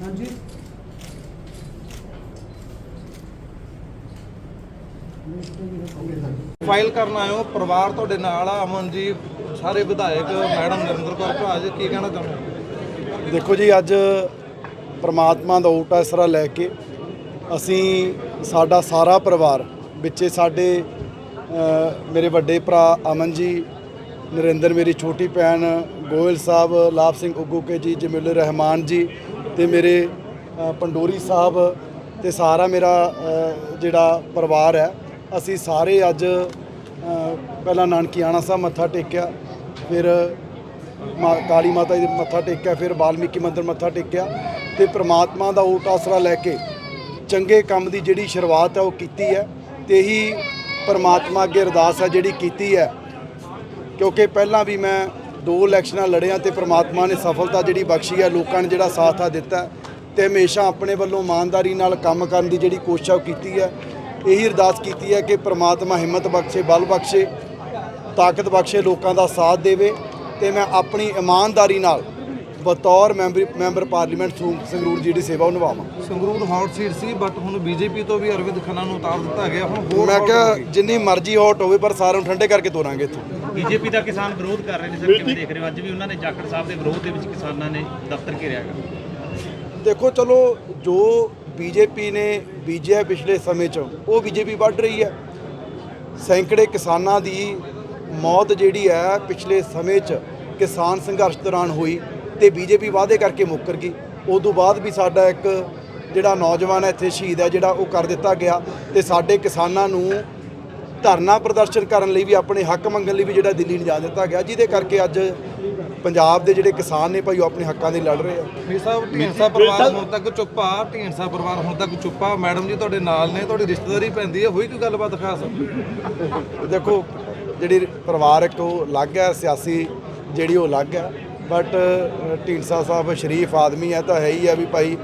ਹਾਂਜੀ ਫਾਈਲ ਕਰਨ ਹੋ ਪਰਿਵਾਰ ਤੁਹਾਡੇ ਨਾਲ ਆ ਅਮਨ ਜੀ ਸਾਰੇ ਵਿਧਾਇਕ ਮੈਡਮ ਨਰਿੰਦਰ ਕੌਰ ਭਾਜ ਕੀ ਕਹਿਣਾ ਚਾਹੁੰਦੇ? ਦੇਖੋ ਜੀ ਅੱਜ ਪ੍ਰਮਾਤਮਾ ਦਾ ਓਟ ਆਸਰਾ ਲੈ ਕੇ ਅਸੀਂ ਸਾਡਾ ਸਾਰਾ ਪਰਿਵਾਰ ਵਿੱਚੇ ਸਾਡੇ ਮੇਰੇ ਵੱਡੇ ਭਰਾ ਅਮਨ ਜੀ, ਨਰਿੰਦਰ ਮੇਰੀ ਛੋਟੀ ਭੈਣ ਗੋਇਲ ਸਾਹਿਬ, ਲਾਭ ਸਿੰਘ ਉਗੂਕੇ ਜੀ ਜਮੀਲ ਰਹਿਮਾਨ ਜੀ ਤੇ ਮੇਰੇ ਪੰਡੋਰੀ ਸਾਹਿਬ ਤੇ ਸਾਰਾ ਮੇਰਾ ਜਿਹੜਾ ਪਰਿਵਾਰ ਹੈ, ਅਸੀਂ ਸਾਰੇ ਅੱਜ ਪਹਿਲਾਂ ਨਾਨਕੀਆਣਾ ਸਾਹਿਬ ਮੱਥਾ ਟੇਕਿਆ, ਫਿਰ ਮਾ- ਕਾਲੀ ਮਾਤਾ ਜੀ ਮੱਥਾ ਟੇਕਿਆ, ਫਿਰ ਵਾਲਮੀਕੀ ਮੰਦਿਰ ਮੱਥਾ ਟੇਕਿਆ ਤੇ ਪ੍ਰਮਾਤਮਾ ਦਾ ਓਟ ਆਸਰਾ ਲੈ ਕੇ ਚੰਗੇ ਕੰਮ ਦੀ ਜਿਹੜੀ ਸ਼ੁਰੂਆਤ ਹੈ ਉਹ ਕੀਤੀ ਹੈ ਤੇ ਹੀ ਪਰਮਾਤਮਾ ਅੱਗੇ ਅਰਦਾਸ ਹੈ ਜਿਹੜੀ ਕੀਤੀ ਹੈ। ਕਿਉਂਕਿ ਪਹਿਲਾਂ ਵੀ ਮੈਂ ਦੋ ਇਲੈਕਸ਼ਨਾਂ ਲੜਿਆ ਤੇ ਪ੍ਰਮਾਤਮਾ ਨੇ ਸਫਲਤਾ ਜਿਹੜੀ ਬਖਸ਼ੀ ਹੈ, ਲੋਕਾਂ ਨੇ ਜਿਹੜਾ ਸਾਥ ਆ ਦਿੱਤਾ ਹੈ ਤੇ ਹਮੇਸ਼ਾ ਆਪਣੇ ਵੱਲੋਂ ਇਮਾਨਦਾਰੀ ਨਾਲ ਕੰਮ ਕਰਨ ਦੀ ਜਿਹੜੀ ਕੋਸ਼ਿਸ਼ ਆ ਉਹ ਕੀਤੀ ਹੈ। ਇਹੀ ਅਰਦਾਸ ਕੀਤੀ ਹੈ ਕਿ ਪ੍ਰਮਾਤਮਾ ਹਿੰਮਤ ਬਖਸ਼ੇ, ਬਲ ਬਖਸ਼ੇ, ਤਾਕਤ ਬਖਸ਼ੇ, ਲੋਕਾਂ ਦਾ ਸਾਥ ਦੇਵੇ ਤੇ ਮੈਂ ਆਪਣੀ ਇਮਾਨਦਾਰੀ ਨਾਲ ਬਤੌਰ ਮੈਂਬਰ ਮੈਂਬਰ ਪਾਰਲੀਮੈਂਟ ਸੰਗਰੂਰ ਜੀ ਦੀ ਸੇਵਾ ਉਹ ਨਿਭਾਵਾਂ। ਸੰਗਰੂਰ ਹੌਟ ਸੀਟ ਸੀ ਬਟ ਹੁਣ ਬੀਜੇਪੀ ਤੋਂ ਵੀ ਅਰਵਿੰਦ ਖੰਨਾ ਨੂੰ ਉਤਾਰ ਦਿੱਤਾ ਗਿਆ ਹੁਣ ਹੋਰ ਮੈਂ ਕਿਹਾ। ਜਿੰਨੀ ਮਰਜ਼ੀ ਹੌਟ ਹੋਵੇ ਪਰ ਸਾਰਿਆਂ ਨੂੰ ਠੰਡੇ ਕਰਕੇ ਤੋਰਾਂਗੇ ਇੱਥੋਂ। ਬੀਜੇਪੀ ਦਾ ਕਿਸਾਨ ਵਿਰੋਧ ਕਰ ਰਹੇ ਨੇ ਸਰ ਕਿਵੇਂ ਦੇਖ ਰਹੇ ਹੋ? ਅੱਜ ਵੀ ਉਹਨਾਂ ਨੇ ਜਾਖੜ ਸਾਹਿਬ ਦੇ ਵਿਰੋਧ ਦੇ ਵਿੱਚ ਕਿਸਾਨਾਂ ਨੇ ਦਫ਼ਤਰ ਘੇਰਿਆ ਹੈਗਾ। ਦੇਖੋ ਚਲੋ ਜੋ ਬੀਜੇਪੀ ਨੇ ਬੀਜਿਆ ਪਿਛਲੇ ਸਮੇਂ 'ਚ ਉਹ ਬੀਜੇਪੀ ਵੱਢ ਰਹੀ ਹੈ। ਸੈਂਕੜੇ ਕਿਸਾਨਾਂ ਦੀ ਮੌਤ ਜਿਹੜੀ ਹੈ ਪਿਛਲੇ ਸਮੇਂ 'ਚ ਕਿਸਾਨ ਸੰਘਰਸ਼ ਦੌਰਾਨ ਹੋਈ। ਤੇ ਬੀਜੇਪੀ ਵਾਅਦੇ ਕਰਕੇ ਮੁੱਕਰ ਗਈ। ਉਦੋਂ ਬਾਅਦ ਵੀ ਸਾਡਾ ਇੱਕ ਜਿਹੜਾ ਨੌਜਵਾਨ ਹੈ ਇੱਥੇ ਸ਼ਹੀਦ ਹੈ ਜਿਹੜਾ ਉਹ ਕਰ ਦਿੱਤਾ ਗਿਆ ਤੇ ਸਾਡੇ ਕਿਸਾਨਾਂ ਨੂੰ ਧਰਨਾ ਪ੍ਰਦਰਸ਼ਨ ਕਰਨ ਲਈ ਵੀ ਆਪਣੇ ਹੱਕ ਮੰਗਣ ਲਈ ਵੀ ਜਿਹੜਾ ਦਿੱਲੀ ਲਿਜਾ ਦਿੱਤਾ ਗਿਆ ਜਿਹਦੇ ਕਰਕੇ ਅੱਜ ਪੰਜਾਬ ਦੇ ਜਿਹੜੇ ਕਿਸਾਨ ਨੇ ਭਾਈ ਉਹ ਆਪਣੇ ਹੱਕਾਂ ਦੇ ਲੜ ਰਹੇ ਆ। ਵੀ ਸਾਹਿਬ ਢੀਂਡਸਾ ਪਰਿਵਾਰ ਹੁਣ ਤੱਕ ਚੁੱਪ ਆ ਢੀਂਡਸਾ ਪਰਿਵਾਰ ਹੁਣ ਤੱਕ ਚੁੱਪ ਮੈਡਮ ਜੀ ਤੁਹਾਡੇ ਨਾਲ ਨੇ ਤੁਹਾਡੀ ਰਿਸ਼ਤੇਦਾਰੀ ਪੈਂਦੀ ਹੈ ਹੋਈ ਕੋਈ ਗੱਲਬਾਤ ਖਾਸ? ਦੇਖੋ ਜਿਹੜੀ ਪਰਿਵਾਰਕ ਉਹ ਅਲੱਗ ਹੈ ਸਿਆਸੀ ਜਿਹੜੀ ਉਹ ਅਲੱਗ ਹੈ। ਬਟ ਢੀਂਡਸਾ ਸਾਹਿਬ ਸ਼ਰੀਫ ਆਦਮੀ ਹੈ ਤਾਂ ਹੈ ਹੀ ਆ ਵੀ ਭਾਈ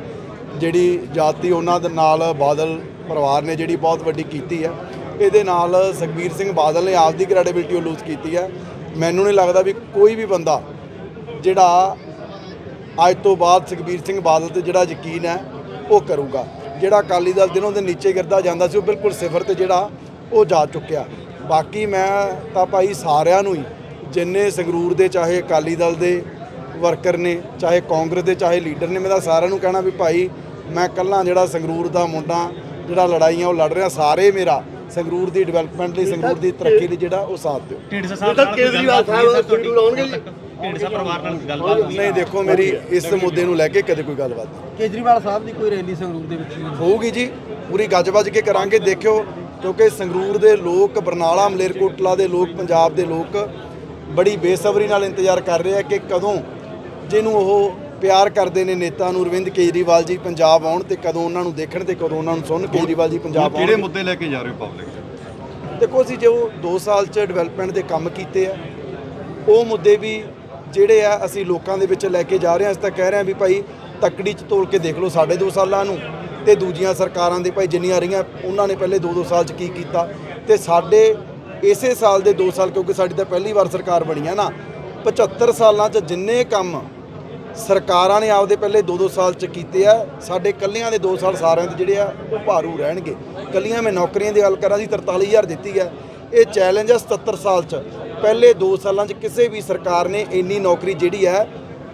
ਜਿਹੜੀ ਜਾਤੀ ਉਹਨਾਂ ਦੇ ਨਾਲ ਬਾਦਲ ਪਰਿਵਾਰ ਨੇ ਜਿਹੜੀ ਬਹੁਤ ਵੱਡੀ ਕੀਤੀ ਹੈ ਇਹਦੇ ਨਾਲ ਸੁਖਬੀਰ ਸਿੰਘ ਬਾਦਲ ਨੇ ਆਪਦੀ ਕ੍ਰੈਡੀਬਿਲਟੀ ਉਹ ਲੂਜ਼ ਕੀਤੀ ਹੈ ਮੈਨੂੰ ਨਹੀਂ ਲੱਗਦਾ ਵੀ ਕੋਈ ਵੀ ਬੰਦਾ ਜਿਹੜਾ ਅੱਜ ਤੋਂ ਬਾਅਦ ਸੁਖਬੀਰ ਸਿੰਘ ਬਾਦਲ ਤੇ ਜਿਹੜਾ ਯਕੀਨ ਹੈ, ਉਹ ਕਰੂਗਾ। ਜਿਹੜਾ ਅਕਾਲੀ ਦਲ ਦਿਨੋਂ ਦਿਨ ਨੀਚੇ ਗਿਰਦਾ ਜਾਂਦਾ ਸੀ, ਉਹ ਬਿਲਕੁਲ ਸਿਫਰ ਤੇ ਜਿਹੜਾ ਉਹ ਜਾ ਚੁੱਕਿਆ। ਬਾਕੀ ਮੈਂ ਤਾਂ ਭਾਈ ਸਾਰਿਆਂ ਨੂੰ ਹੀ ਜਿੰਨੇ ਸੰਗਰੂਰ ਦੇ ਚਾਹੇ ਅਕਾਲੀ ਦਲ ਦੇ ਵਰਕਰ ਨੇ ਚਾਹੇ ਕਾਂਗਰਸ ਦੇ ਚਾਹੇ ਲੀਡਰ ਨੇ ਮੈਂ ਤਾਂ ਸਾਰਿਆਂ ਨੂੰ ਕਹਿਣਾ ਵੀ ਭਾਈ ਮੈਂ ਕੱਲਾ ਜਿਹੜਾ ਸੰਗਰੂਰ ਦਾ ਮੁੰਡਾ ਜਿਹੜਾ ਲੜਾਈਆਂ ਉਹ ਲੜ ਰਿਹਾ ਸਾਰੇ ਮੇਰਾ ਸੰਗਰੂਰ ਦੀ ਡਿਵੈਲਪਮੈਂਟ ਲਈ ਸੰਗਰੂਰ ਦੀ ਤਰੱਕੀ ਲਈ ਜਿਹੜਾ ਉਹ ਸਾਥ ਦਿਓ। ਢੀਂਡਸਾ ਸਾਹਿਬ ਨਾਲ ਕੇਜਰੀਵਾਲ ਸਾਹਿਬ ਸੰਗਰੂਰ ਆਉਣਗੇ ਜੀ। ਢੀਂਡਸਾ ਪਰਿਵਾਰ ਨਾਲ ਗੱਲਬਾਤ ਹੋਈ ਨਹੀਂ ਦੇਖੋ ਮੇਰੀ ਇਸ ਮੁੱਦੇ ਨੂੰ ਲੈ ਕੇ ਕਦੇ ਕੋਈ ਗੱਲਬਾਤ ਨਹੀਂ। ਕੇਜਰੀਵਾਲ ਸਾਹਿਬ ਦੀ ਕੋਈ ਰੈਲੀ ਸੰਗਰੂਰ ਦੇ ਵਿੱਚ? ਨਹੀਂ ਹੋਊਗੀ ਜੀ ਪੂਰੀ ਗੱਜ-ਵੱਜ ਕੇ ਕਰਾਂਗੇ ਦੇਖਿਓ ਕਿਉਂਕਿ ਸੰਗਰੂਰ ਦੇ ਲੋਕ ਬਰਨਾਲਾ ਮਲੇਰਕੋਟਲਾ ਦੇ ਲੋਕ ਪੰਜਾਬ ਦੇ ਲੋਕ ਬੜੀ ਬੇਸਬਰੀ ਨਾਲ ਇੰਤਜ਼ਾਰ ਕਰ ਰਹੇ ਆ ਕਿ ਕਦੋਂ ਜਿਹਨੂੰ ਉਹ ਪਿਆਰ ਕਰਦੇ ਨੇ ਨੇਤਾ ਨੂੰ ਅਰਵਿੰਦ ਕੇਜਰੀਵਾਲ ਜੀ ਪੰਜਾਬ ਆਉਣ ਤੇ ਕਦੋਂ ਉਹਨਾਂ ਨੂੰ ਦੇਖਣ ਤੇ ਕਦੋਂ ਉਹਨਾਂ ਨੂੰ ਸੁਣਨ ਕੇਜਰੀਵਾਲ ਜੀ ਪੰਜਾਬ ਕਿਹੜੇ ਆਉਣ ਮੁੱਦੇ ਲੈ ਕੇ ਜਾ ਰਹੇ ਹੋ ਪਬਲਿਕ ਦੇਖੋ ਅਸੀਂ ਜੋ 2 ਸਾਲ ਚ ਡਿਵੈਲਪਮੈਂਟ ਦੇ ਕੰਮ ਕੀਤੇ ਆ ਉਹ ਮੁੱਦੇ ਵੀ ਜਿਹੜੇ ਆ ਅਸੀਂ ਲੋਕਾਂ ਦੇ ਵਿੱਚ ਲੈ ਕੇ ਜਾ ਰਹੇ ਹਾਂ। ਅਸੀਂ ਤਾਂ ਕਹਿ ਰਹੇ ਹਾਂ ਵੀ ਭਾਈ ਤੱਕੜੀ ਚ ਤੋਲ ਕੇ ਦੇਖ ਲਓ ਸਾਡੇ 2 ਸਾਲਾਂ ਨੂੰ ਤੇ ਦੂਜੀਆਂ ਸਰਕਾਰਾਂ ਦੇ ਭਾਈ ਜਿੰਨੀਆਂ ਰਹੀਆਂ ਉਹਨਾਂ ਨੇ ਪਹਿਲੇ 2-2 ਸਾਲ ਚ ਕੀ ਕੀਤਾ ਤੇ ਸਾਡੇ ਇਸੇ ਸਾਲ ਦੇ 2 ਸਾਲ, ਕਿਉਂਕਿ ਸਾਡੀ ਤਾਂ ਪਹਿਲੀ ਵਾਰ ਸਰਕਾਰ ਬਣੀ ਹੈ ਨਾ 75 ਸਾਲਾਂ ਚ ਜਿੰਨੇ ਕੰਮ ਸਰਕਾਰਾਂ ਨੇ ਆਪਦੇ ਪਹਿਲੇ 2-2 ਸਾਲ ਚ ਕੀਤੇ ਆ, ਸਾਡੇ ਕੱਲੀਆਂ ਦੇ 2 ਸਾਲ ਸਾਰਿਆਂ ਦੇ ਜਿਹੜੇ ਆ, ਉਹ ਭਾਰੂ ਰਹਿਣਗੇ। ਕੱਲੀਆਂ ਮੈਂ ਨੌਕਰੀਆਂ ਦੀ ਗੱਲ ਕਰਾਂ ਸੀ 43000 ਦਿੱਤੀ ਹੈ ਇਹ ਚੈਲੰਜ ਆ 77 ਸਾਲ ਚ। ਪਹਿਲੇ 2 ਸਾਲਾਂ ਚ ਕਿਸੇ ਵੀ ਸਰਕਾਰ ਨੇ ਇੰਨੀ ਨੌਕਰੀ ਜਿਹੜੀ ਹੈ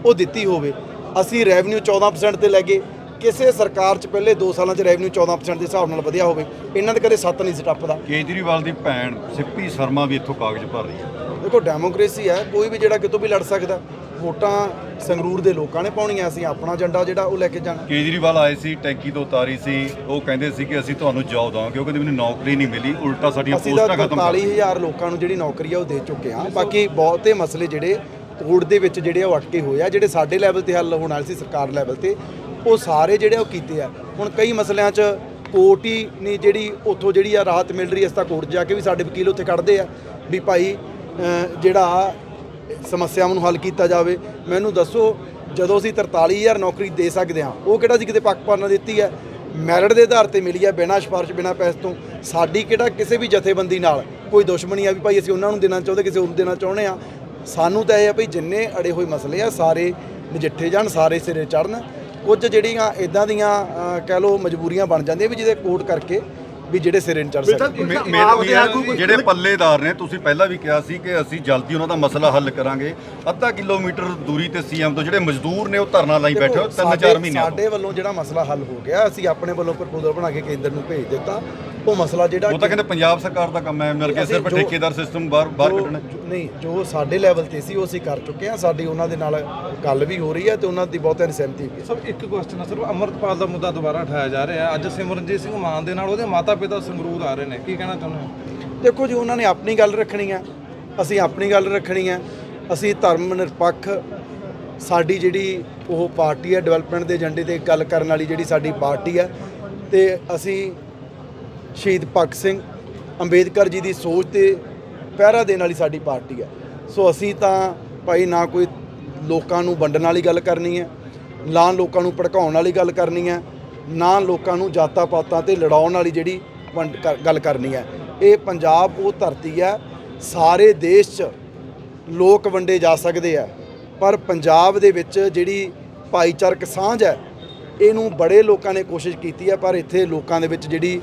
ਉਹ ਦਿੱਤੀ ਹੋਵੇ। ਅਸੀਂ ਰੈਵਨਿਊ 14% ਤੇ ਲੈ ਗਏ। ਕਿਸੇ ਸਰਕਾਰ ਚ ਪਹਿਲੇ 2 ਸਾਲਾਂ ਚ ਰੈਵਨਿਊ 14% ਦੇ ਹਿਸਾਬ ਨਾਲ ਵਧਿਆ ਹੋਵੇ ਇਹਨਾਂ ਦੇ ਕਦੇ 7 ਨਹੀਂ ਸੀ ਟੱਪਦਾ। ਕੇਜਰੀਵਾਲ ਦੀ ਭੈਣ ਸਿੱਪੀ ਸ਼ਰਮਾ ਵੀ ਇੱਥੋਂ ਕਾਗਜ਼ ਭਰ ਰਹੀ ਹੈ। ਦੇਖੋ ਡੈਮੋਕ੍ਰੇਸੀ ਹੈ ਕੋਈ ਵੀ ਜਿਹੜਾ ਕਿਤੋਂ ਵੀ ਲੜ ਸਕਦਾ ਵੋਟਾਂ ਸੰਗਰੂਰ ਦੇ ਲੋਕਾਂ ਨੇ ਪਾਉਣੀਆਂ ਅਸੀਂ ਆਪਣਾ ਏਜੰਡਾ ਜਿਹੜਾ ਉਹ ਲੈ ਕੇ ਜਾਣਾ। ਕੇਜਰੀਵਾਲ ਆਏ ਸੀ ਟੈਂਕੀ ਤੋਂ ਉਤਾਰੀ ਸੀ ਉਹ ਕਹਿੰਦੇ ਸੀ ਕਿ ਅਸੀਂ ਤੁਹਾਨੂੰ ਜੌਬ ਦਵਾਂਗੇ ਉਹ ਕਹਿੰਦੇ ਮੈਨੂੰ ਨੌਕਰੀ ਨਹੀਂ ਮਿਲੀ ਉਲਟਾ ਸਾਡੀਆਂ ਪੋਸਟਾਂ ਖਤਮ ਕਰ 45000 ਲੋਕਾਂ ਨੂੰ ਜਿਹੜੀ ਨੌਕਰੀ ਆ ਉਹ ਦੇ ਚੁੱਕੇ ਹਾਂ ਬਾਕੀ ਬਹੁਤੇ ਮਸਲੇ ਜਿਹੜੇ ਕੋਰਟ ਦੇ ਵਿੱਚ ਜਿਹੜੇ ਆ ਉਹ ਅਟਕੇ ਹੋਏ ਆ ਜਿਹੜੇ ਸਾਡੇ ਲੈਵਲ ਤੇ ਹੱਲ ਹੋਣ ਵਾਲੇ ਸੀ ਸਰਕਾਰ ਲੈਵਲ ਤੇ ਉਹ ਸਾਰੇ ਜਿਹੜੇ ਆ ਉਹ ਕੀਤੇ ਆ। ਹੁਣ ਕਈ ਮਸਲਿਆਂ 'ਚ ਕੋਰਟ ਹੀ ਨੇ ਜਿਹੜੀ ਉੱਥੋਂ ਜਿਹੜੀ ਆ ਰਾਹਤ ਮਿਲ ਰਹੀ ਹੈ ਇਸ ਤਾਂ ਕੋਰਟ ਜਾ ਕੇ ਵੀ ਸਾਡੇ ਵਕੀਲ ਉੱਥੇ ਕੱਢਦੇ ਆ ਵੀ ਭਾਈ ਅਹ, ਜਿਹੜਾ ਸਮੱਸਿਆਵਾਂ ਨੂੰ ਹੱਲ ਕੀਤਾ ਜਾਵੇ। ਮੈਨੂੰ ਦੱਸੋ ਜਦੋਂ ਅਸੀਂ 43000 ਨੌਕਰੀ ਦੇ ਸਕਦੇ ਹਾਂ ਉਹ ਕਿਹੜਾ ਸੀ ਕਿਤੇ ਪੱਖਪਾਤ ਨਾਲ ਦਿੱਤੀ ਹੈ ਮੈਰਿਟ ਦੇ ਆਧਾਰ ਤੇ ਮਿਲੀ ਆ ਬਿਨਾਂ ਸਿਫਾਰਿਸ਼ ਬਿਨਾਂ ਪੈਸੇ ਤੋਂ। ਸਾਡੀ ਕਿਹੜਾ ਕਿਸੇ ਵੀ ਜਥੇਬੰਦੀ ਨਾਲ ਕੋਈ ਦੁਸ਼ਮਣੀ ਆ ਵੀ ਭਾਈ ਅਸੀਂ ਉਹਨਾਂ ਨੂੰ ਦੇਣਾ ਚਾਹੁੰਦੇ ਕਿਸੇ ਹੋਰ ਨੂੰ ਦੇਣਾ ਚਾਹੁੰਦੇ ਆ? ਸਾਨੂੰ ਤਾਂ ਇਹ ਆ ਵੀ ਜਿੰਨੇ ਅੜੇ ਹੋਏ ਮਸਲੇ ਆ ਸਾਰੇ ਨਜਿੱਠੇ ਜਾਣ ਸਾਰੇ ਸਿਰੇ ਚੜਨ ਕੁਝ ਜਿਹੜੀਆਂ ਇਦਾਂ ਦੀਆਂ ਕਹਿ ਲਓ ਮਜਬੂਰੀਆਂ ਬਣ ਜਾਂਦੀਆਂ ਵੀ ਜਿਹਦੇ ਕੋਰਟ ਕਰਕੇ ਵੀ ਜਿਹੜੇ ਸਿਰੇ ਨਹੀਂ ਚੜ ਸਕਦੇ। ਜਿਹੜੇ ਪੱਲੇਦਾਰ ਨੇ ਤੁਸੀਂ ਪਹਿਲਾਂ ਵੀ ਕਿਹਾ ਸੀ ਕਿ ਅਸੀਂ ਜਲਦੀ ਉਹਨਾਂ ਦਾ ਮਸਲਾ ਹੱਲ ਕਰਾਂਗੇ। ਅੱਧਾ ਕਿਲੋਮੀਟਰ ਦੂਰੀ ਤੇ ਸੀਐਮ ਤੋਂ ਜਿਹੜੇ ਮਜ਼ਦੂਰ ਨੇ ਉਹ ਧਰਨਾ ਲਾਈ ਬੈਠੇ ਹੋ ਤਿੰਨ ਸਾਡੇ- ਚਾਰ ਮਹੀਨਿਆਂ ਤੋਂ। ਸਾਡੇ ਵੱਲੋਂ ਜਿਹੜਾ ਮਸਲਾ ਹੱਲ ਹੋ ਗਿਆ ਅਸੀਂ ਆਪਣੇ ਵੱਲੋਂ ਪ੍ਰਪੋਜ਼ਲ ਬਣਾ ਕੇ ਕੇਂਦਰ ਨੂੰ ਭੇਜ ਦਿੱਤਾ। ਉਹ ਮਸਲਾ ਜਿਹੜਾ ਉਹ ਤਾਂ ਕਹਿੰਦੇ ਪੰਜਾਬ ਸਰਕਾਰ ਦਾ ਕੰਮ ਹੈ ਮਿਲ ਕੇ ਸਿਰਫ ਠੇਕੇਦਾਰ ਸਿਸਟਮ ਬਾਹਰ ਬਾਹਰ ਕੱਢਣਾ। ਨਹੀਂ ਜੋ ਸਾਡੇ ਲੈਵਲ ਤੇ ਸੀ ਉਹ ਅਸੀਂ ਕਰ ਚੁੱਕੇ ਹਾਂ। ਸਾਡੀ ਉਹਨਾਂ ਦੇ ਨਾਲ ਗੱਲ ਵੀ ਹੋ ਰਹੀ ਹੈ ਤੇ ਉਹਨਾਂ ਦੀ ਬਹੁਤਿਆਂ ਦੀ ਸਹਿਮਤੀ ਵੀ ਹੈ। ਸਭ ਇੱਕ ਕੁਐਸਚਨ ਹੈ ਸਿਰਫ ਅਮਰਤਪਾਲ ਦਾ ਮੁੱਦਾ ਦੁਬਾਰਾ ਉਠਾਇਆ ਜਾ ਰਿਹਾ ਹੈ। ਅੱਜ ਸਿਮਰਨਜੀਤ ਸਿੰਘ ਮਾਨ ਦੇ ਨਾਲ ਉਹਦੇ ਮਾਤਾ ਪਿਤਾ ਸੰਗਰੂਰ ਆ ਰਹੇ ਨੇ। ਕੀ ਕਹਿਣਾ ਚਾਹੁੰਦੇ ਹੋ? ਦੇਖੋ ਜੀ ਉਹਨਾਂ ਨੇ ਆਪਣੀ ਗੱਲ ਰੱਖਣੀ ਹੈ। ਅਸੀਂ ਆਪਣੀ ਗੱਲ ਰੱਖਣੀ ਹੈ। ਅਸੀਂ ਧਰਮ ਨਿਰਪੱਖ ਸਾਡੀ ਜਿਹੜੀ ਉਹ ਪਾਰਟੀ ਹੈ ਡਿਵੈਲਪਮੈਂਟ ਦੇ ਏਜੰਡੇ ਤੇ ਗੱਲ ਕਰਨ ਵਾਲੀ ਜਿਹੜੀ ਸਾਡੀ ਪਾਰਟੀ ਹੈ ਤੇ ਅਸੀਂ ਸ਼ਹੀਦ ਭਗਤ ਸਿੰਘ ਅੰਬੇਦਕਰ ਜੀ ਦੀ ਸੋਚ ਤੇ ਪਹਿਰਾ ਦੇਣ ਵਾਲੀ ਸਾਡੀ ਪਾਰਟੀ ਹੈ। ਸੋ ਅਸੀਂ ਤਾਂ ਭਾਈ ਨਾ ਕੋਈ ਲੋਕਾਂ ਨੂੰ ਵੰਡਣ ਵਾਲੀ ਗੱਲ ਕਰਨੀ ਹੈ, ਨਾ ਲੋਕਾਂ ਨੂੰ ਭੜਕਾਉਣ ਵਾਲੀ ਗੱਲ ਕਰਨੀ ਹੈ, ਨਾ ਲੋਕਾਂ ਨੂੰ ਜਾਤਾਂ ਪਾਤਾਂ ਤੇ ਲੜਾਉਣ ਵਾਲੀ ਜਿਹੜੀ ਵੰਡ- ਕਰ- ਗੱਲ ਕਰਨੀ ਹੈ। ਇਹ ਪੰਜਾਬ ਉਹ ਧਰਤੀ ਹੈ, ਸਾਰੇ ਦੇਸ਼ 'ਚ ਲੋਕ ਵੰਡੇ ਜਾ ਸਕਦੇ ਆ ਪਰ ਪੰਜਾਬ ਦੇ ਵਿੱਚ ਜਿਹੜੀ ਭਾਈਚਾਰਕ ਸਾਂਝ ਹੈ, ਇਹਨੂੰ ਬੜੇ ਲੋਕਾਂ ਨੇ ਕੋਸ਼ਿਸ਼ ਕੀਤੀ ਹੈ, ਪਰ ਇੱਥੇ ਲੋਕਾਂ ਦੇ ਵਿੱਚ ਜਿਹੜੀ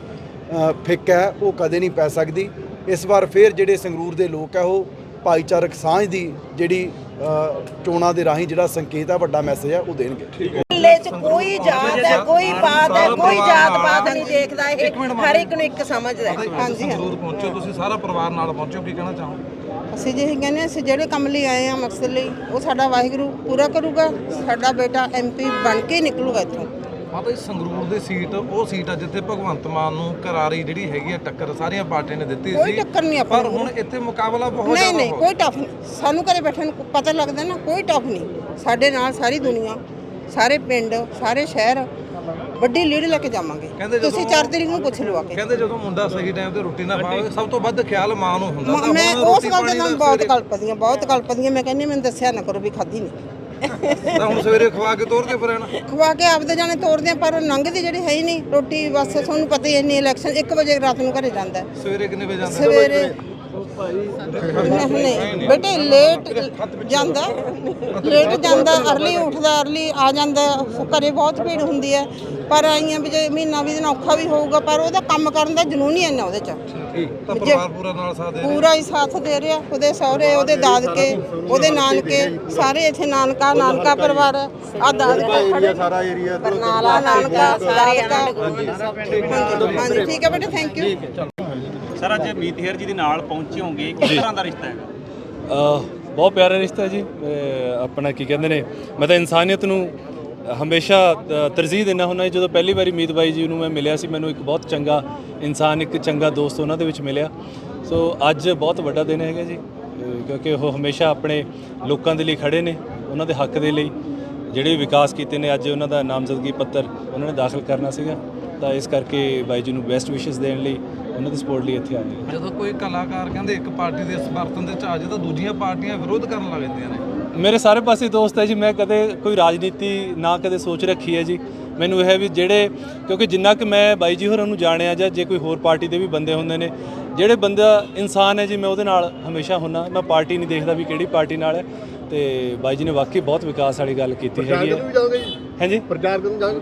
ਫਿੱਕ ਹੈ ਉਹ ਕਦੇ ਨਹੀਂ ਪੈ ਸਕਦੀ। ਇਸ ਵਾਰ ਫੇਰ ਜਿਹੜੇ ਸੰਗਰੂਰ ਦੇ ਲੋਕ ਹੈ ਉਹ ਭਾਈਚਾਰਕ ਸਾਂਝ ਦੀ ਜਿਹੜੀ ਚੋਣਾਂ ਦੇ ਰਾਹੀਂ ਜਿਹੜਾ ਸੰਕੇਤ ਹੈ ਵੱਡਾ ਮੈਸੇਜ ਹੈ ਉਹ ਦੇਣਗੇ। ਮਹੱਲੇ 'ਚ ਕੋਈ ਜਾਤ ਹੈ ਕੋਈ ਪਾਤ ਹੈ ਕੋਈ ਜਾਤ ਪਾਤ ਨਹੀਂ ਦੇਖਦਾ ਇਹ। ਹਰ ਇੱਕ ਨੂੰ ਇੱਕ ਸਮਝਦਾ ਹੈ। ਹਾਂਜੀ ਹਾਂ। ਸੰਗਰੂਰ ਪਹੁੰਚੋ ਤੁਸੀਂ ਸਾਰਾ ਪਰਿਵਾਰ ਨਾਲ ਪਹੁੰਚੋ ਕੀ ਕਹਿਣਾ ਚਾਹੋ ਅਸੀਂ ਜਿਹੀ ਕਹਿੰਦੇ ਹਾਂ, ਅਸੀਂ ਜਿਹੜੇ ਕੰਮ ਲਈ ਆਏ ਆ ਮਕਸਦ ਲਈ ਉਹ ਸਾਡਾ ਵਾਹਿਗੁਰੂ ਪੂਰਾ ਕਰੂਗਾ। ਸਾਡਾ ਬੇਟਾ ਐਮਪੀ ਬਣ ਕੇ ਹੀ ਨਿਕਲੂਗਾ ਇੱਥੋਂ। ਮਾਤਾ ਜੀ ਸੰਗਰੂਰ ਦੀ ਸੀਟ ਉਹ ਸੀਟ ਆ ਜਿੱਥੇ ਭਗਵੰਤ ਮਾਨ ਨੂੰ ਕਰਾਰੀ ਜਿਹੜੀ ਹੈਗੀ ਆ ਟੱਕਰ ਸਾਰੀਆਂ ਪਾਰਟੀਆਂ ਨੇ ਦਿੱਤੀ ਕੋਈ ਸੀ। ਟੱਕਰ ਨਹੀਂ ਆਪਾਂ ਪਰ ਨੂੰ। ਹੁਣ ਇੱਥੇ ਮੁਕਾਬਲਾ ਬਹੁਤ ਨਹੀਂ ਜ਼ਿਆਦਾ ਨਹੀਂ ਹੋ ਕੋਈ ਟਫ ਨਹੀਂ। ਸਾਨੂੰ ਘਰੇ ਬੈਠਣ ਨੂੰ ਪਤਾ ਲੱਗਦਾ ਨਾ ਕੋਈ ਟਫ ਨਹੀਂ। ਸਾਡੇ ਨਾਲ ਸਾਰੀ ਦੁਨੀਆ ਸਾਰੇ ਪਿੰਡ ਸਾਰੇ ਸ਼ਹਿਰ ਵੱਡੀ ਲੀਡ ਲੈ ਕੇ ਜਾਵਾਂਗੇ। ਕਹਿੰਦੇ ਜਦੋਂ- ਤੁਸੀਂ 4 ਤਰੀਕ ਨੂੰ ਪੁੱਛ ਲਓ ਆ ਕੇ। ਕਹਿੰਦੇ ਜਦੋਂ ਮੁੰਡਾ ਸਹੀ ਟਾਈਮ ਤੇ ਰੋਟੀ ਨਾ ਖਾਵੇ ਸਭ ਤੋਂ ਵੱਧ ਖਿਆਲ ਮਾਂ ਨੂੰ ਹੁੰਦਾ। ਮ- ਤਾਂ ਮੈਂ ਹੁਣ ਉਸ ਰੋਟੀ ਗੱਲ ਪਾਣੀ ਦਾ ਮੈਂ ਬਹੁਤ ਸਵੇਰੇ- ਕਲਪਦੀ ਹਾਂ ਬਹੁਤ ਕਲਪਦੀ ਹਾਂ। ਮੈਂ ਕਹਿੰਦੀ ਮੈਨੂੰ ਦੱਸਿਆ ਨਾ ਕਰੋ ਵੀ ਖਾਧੀ ਨਹੀਂ। ਤਾਂ ਹੁਣ ਸਵੇਰੇ ਖਵਾ ਕੇ ਤੋਰ ਕੇ ਫਿਰ ਆਣਾ ਖਵਾ ਕੇ ਆਪਦੇ ਜਾਣੇ ਤੋਰਦੇ ਆ ਪਰ ਉਹ ਲੰਘਦੀ ਜਿਹੜੀ ਹੈ ਹੀ ਨਹੀਂ। ਰੋਟੀ ਬਸ ਤੁਹਾਨੂੰ ਪਤਾ ਹੀ ਹੈ ਨਹੀਂ ਇਲੈਕਸ਼ਨ 1 ਵਜੇ ਰਾਤ ਨੂੰ ਘਰੇ ਜਾਂਦਾ। ਹੈ। ਸਵੇਰੇ ਕਿੰਨੇ ਵਜੇ ਜਾਂਦੇ? ਸਵੇਰੇ ਨਹੀਂ ਬੇਟੇ ਲੇਟ ਜਾਂਦਾ ਲੇਟ ਜਾਂਦਾ ਅਰਲੀ ਉੱਠਦਾ ਅਰਲੀ ਆ ਜਾਂਦਾ। ਘਰੇ ਬਹੁਤ ਭੀੜ ਹੁੰਦੀ ਹੈ। ਪਰ ਆਈਆਂ ਵੀ ਜੇ ਮਹੀਨਾ ਵੀ ਦਿਨ ਔਖਾ ਵੀ ਹੋਊਗਾ ਪਰ ਉਹਦਾ ਕੰਮ ਕਰਨ ਦਾ ਜਨੂਨ ਹੀ ਇੰਨਾ ਉਹਦੇ ਚ। ਤਾਂ ਪਰਿਵਾਰ ਪੂਰਾ ਨਾਲ ਸਾਥ ਦੇ ਰਿਹਾ। ਪੂਰਾ ਹੀ ਸਾਥ ਦੇ ਰਿਹਾ। ਉਹਦੇ ਸਹੁਰੇ ਉਹਦੇ ਦਾਦਕੇ ਉਹਦੇ ਨਾਨਕੇ ਸਾਰੇ ਇੱਥੇ ਨਾਨਕਾ ਨਾਨਕਾ ਪਰਿਵਾਰ ਆ ਦਾਦਕਾ। ਖੜੇ ਸਾਰਾ ਏਰੀਆ ਬਰਨਾਲਾ ਨਾਨਕਾ ਹਾਂਜੀ। ਠੀਕ ਹੈ ਬੇਟੇ ਥੈਂਕ ਯੂ ਸਰ ਅੱਜ ਮੀਤ ਹੇਰ ਜੀ ਦੇ ਨਾਲ ਪਹੁੰਚੇ ਹੋਗੇ ਕਿਸ ਤਰ੍ਹਾਂ ਦਾ ਰਿਸ਼ਤਾ ਹੈਗਾ? ਬਹੁਤ ਪਿਆਰਾ ਰਿਸ਼ਤਾ ਜੀ। ਅਹ ਆਪਣਾ ਕੀ ਕਹਿੰਦੇ ਨੇ ਮੈਂ ਤਾਂ ਇਨਸਾਨੀਅਤ ਨੂੰ ਹਮੇਸ਼ਾ ਤਰਜੀਹ ਦਿੰਦਾ ਹੁੰਦਾ ਜਦੋਂ ਪਹਿਲੀ ਵਾਰੀ ਮੀਤ ਬਾਈ ਜੀ ਨੂੰ ਮੈਂ ਮਿਲਿਆ ਸੀ ਮੈਨੂੰ ਇੱਕ ਬਹੁਤ ਚੰਗਾ ਇਨਸਾਨ ਇੱਕ ਚੰਗਾ ਦੋਸਤ ਉਹਨਾਂ ਦੇ ਵਿੱਚ ਮਿਲਿਆ। ਸੋ ਅੱਜ ਬਹੁਤ ਵੱਡਾ ਦਿਨ ਹੈਗਾ ਜੀ। ਅਹ ਕਿਉਂਕਿ ਉਹ ਹਮੇਸ਼ਾ ਆਪਣੇ ਲੋਕਾਂ ਦੇ ਲਈ ਖੜੇ ਨੇ ਉਹਨਾਂ ਦੇ ਹੱਕ ਦੇ ਲਈ। ਜਿਹੜੇ ਵਿਕਾਸ ਕੀਤੇ ਨੇ ਅੱਜ ਉਹਨਾਂ ਦਾ ਨਾਮਜ਼ਦਗੀ ਪੱਤਰ ਉਹਨਾਂ ਨੇ ਦਾਖਲ ਕਰਨਾ ਸੀਗਾ। ਤਾਂ ਇਸ ਕਰਕੇ ਬਾਈ ਜੀ ਨੂੰ ਬੈਸਟ ਵਿਸ਼ੇਸ ਦੇਣ ਲਈ ਉਹਨਾਂ ਦੀ ਸਪੋਰਟ ਲਈ ਇੱਥੇ ਆ। ਗਏ ਜਦੋਂ ਕੋਈ ਕਲਾਕਾਰ ਕਹਿੰਦੇ ਇੱਕ ਪਾਰਟੀ ਦੇ ਸਮਰਥਨ ਦੇ ਝਾਜ ਤਾਂ ਦੂਜੀਆਂ ਪਾਰਟੀਆਂ ਵਿਰੋਧ ਕਰਨ ਲੱਗ ਜਾਂਦੀਆਂ ਨੇ। ਮੇਰੇ ਸਾਰੇ ਪਾਸੇ ਦੋਸਤ ਹੈ ਜੀ ਮੈਂ ਕਦੇ ਕੋਈ ਰਾਜਨੀਤੀ ਨਾ ਕਦੇ ਸੋਚ ਰੱਖੀ ਹੈ ਜੀ। ਮੈਨੂੰ ਇਹ ਹੈ ਵੀ ਜਿਹੜੇ ਕਿਉਂਕਿ ਜਿੰਨਾ ਕਿ ਮੈਂ ਬਾਈ ਜੀ ਹੋਰਾਂ ਨੂੰ ਜਾਣਿਆ ਜਾਂ ਜੇ ਕੋਈ ਹੋਰ ਪਾਰਟੀ ਦੇ ਵੀ ਬੰਦੇ ਹੁੰਦੇ ਨੇ ਜਿਹੜੇ ਬੰਦਾ ਇਨਸਾਨ ਹੈ ਜੀ ਮੈਂ ਉਹਦੇ ਨਾਲ ਹਮੇਸ਼ਾ ਹੁੰਨਾ ਮੈਂ ਪਾਰਟੀ ਨਹੀਂ ਦੇਖਦਾ ਵੀ ਕਿਹੜੀ ਪਾਰਟੀ ਨਾਲ ਹੈ। ਤੇ ਬਾਈ ਜੀ ਨੇ ਵਾਕਈ ਬਹੁਤ ਵਿਕਾਸ ਵਾਲੀ ਗੱਲ ਕੀਤੀ ਹੈਗੀ ਹੈ। ਹਾਂਜੀ ਪ੍ਰਚਾਰ ਕਰਨ ਜਾਓਗੇ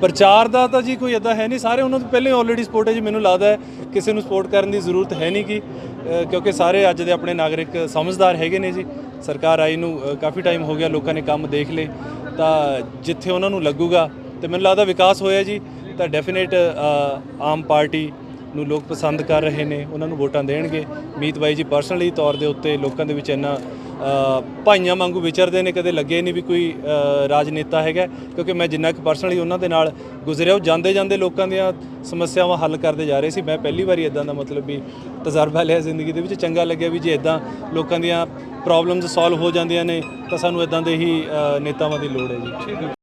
ਪ੍ਰਚਾਰ ਦਾ ਤਾਂ ਜੀ ਕੋਈ ਇਦਾਂ ਹੈ ਨਹੀਂ। ਸਾਰੇ ਉਹਨਾਂ ਤੋਂ ਪਹਿਲੇ ਆਲਰੇਡੀ ਸਪੋਰਟ ਹੈ ਜੀ। ਮੈਨੂੰ ਲੱਗਦਾ ਹੈ ਕਿਸੇ ਨੂੰ ਸਪੋਰਟ ਕਰਨ ਦੀ ਜ਼ਰੂਰਤ ਹੈ ਨਹੀਂ ਕਿ ਕਿਉਂਕਿ ਸਾਰੇ ਅੱਜ ਦੇ ਆਪਣੇ ਨਾਗਰਿਕ ਸਮਝਦਾਰ ਹੈਗੇ ਨੇ ਜੀ। ਸਰਕਾਰ ਆਈ ਨੂੰ ਕਾਫੀ ਟਾਈਮ ਹੋ ਗਿਆ ਲੋਕਾਂ ਨੇ ਕੰਮ ਦੇਖ ਲਏ। ਤਾਂ ਜਿੱਥੇ ਉਹਨਾਂ ਨੂੰ ਲੱਗੂਗਾ ਤੇ ਮੈਨੂੰ ਲੱਗਦਾ ਵਿਕਾਸ ਹੋਇਆ ਜੀ, ਤਾਂ ਡੈਫੀਨੇਟ ਆਮ ਪਾਰਟੀ ਨੂੰ ਲੋਕ ਪਸੰਦ ਕਰ ਰਹੇ ਨੇ। ਉਹਨਾਂ ਨੂੰ ਵੋਟਾਂ ਦੇਣਗੇ। ਮੀਤ ਬਾਈ ਜੀ ਪਰਸਨਲੀ ਤੌਰ ਦੇ ਉੱਤੇ ਲੋਕਾਂ ਦੇ ਵਿੱਚ ਇੰਨਾ ਭਾਈਆਂ ਵਾਂਗੂ ਵਿਚਰਦੇ ਨੇ, ਕਦੇ ਲੱਗੇ ਨਹੀਂ ਵੀ ਕੋਈ ਰਾਜਨੇਤਾ ਹੈਗਾ। ਕਿਉਂਕਿ ਮੈਂ ਜਿੰਨਾ ਕੁ ਪਰਸਨਲੀ ਉਹਨਾਂ ਦੇ ਨਾਲ ਗੁਜ਼ਰਿਆ, ਉਹ ਜਾਂਦੇ ਜਾਂਦੇ ਲੋਕਾਂ ਦੀਆਂ ਸਮੱਸਿਆਵਾਂ ਹੱਲ ਕਰਦੇ ਜਾ ਰਹੇ ਸੀ। ਮੈਂ ਪਹਿਲੀ ਵਾਰੀ ਇਦਾਂ ਦਾ ਮਤਲਬ ਵੀ ਤਜਰਬਾ ਲਿਆ ਜ਼ਿੰਦਗੀ ਦੇ ਵਿੱਚ। ਚੰਗਾ ਲੱਗਿਆ ਵੀ ਜੇ ਇਦਾਂ ਲੋਕਾਂ ਦੀਆਂ ਪ੍ਰੋਬਲਮਸ ਸੋਲਵ ਹੋ ਜਾਂਦੀਆਂ ਨੇ, ਤਾਂ ਸਾਨੂੰ ਇਦਾਂ ਦੇ ਹੀ ਨੇਤਾਵਾਂ ਦੀ ਲੋੜ ਹੈ ਜੀ।